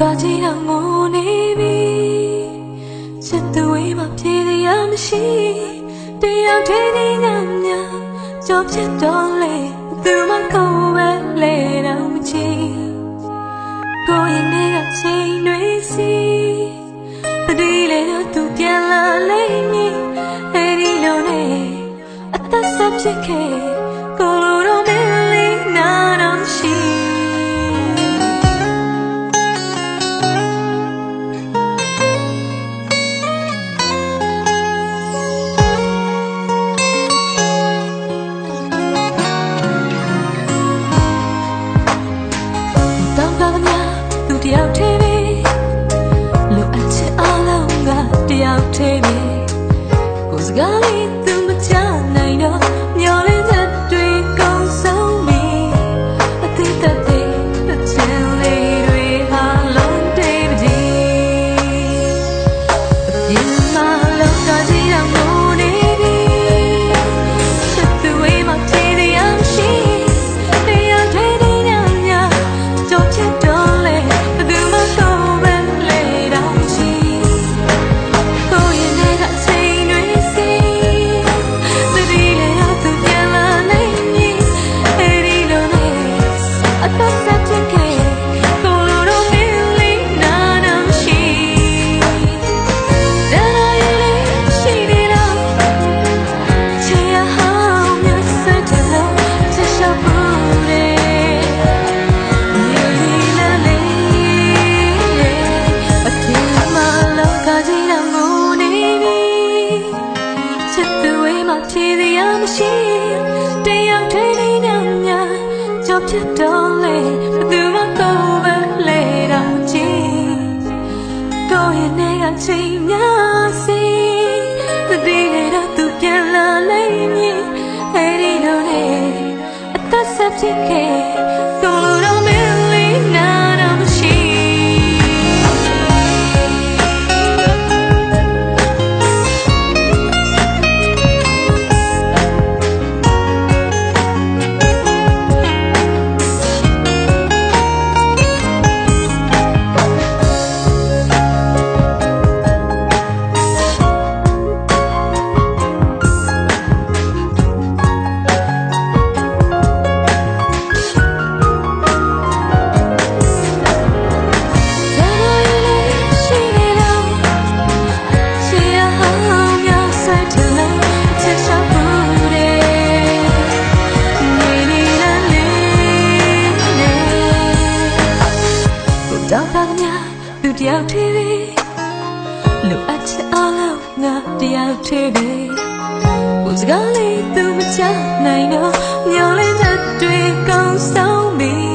ပြင်မှာလောကကြီးတော့ငိုနေပြီချစ်သူဝေးမှာပြေးရမရှိတယောက်တည်းနေငါမြကြောဖြစ်တော့လေသူမကောပဲလေတော့မချီကိုရင်နေကချိန်တွေစီတတိလေတော့သူပြန်လာလိမ့်မည်အဲ့ဒီလိုနဲ့အသက်ဆက်ဖြစ်ခဲ့ တယောက်တ ကြောက်ဖြစ်တော့လေဘယ်သူမှကိုပဲလေတော့ကြည့်ကိုရဲ့နေကချိန်များစီတတိနေတော့သူပြန်လာလိမ့်မည်အဲဒီလိုနဲ့အသက်ဆက်ဖြစ်ခဲ့ တယောက်တည်းပဲကိုစကားလေးသူမချနိုင်တော့မျောလင်းတဲ့တွေကောင်းဆောင်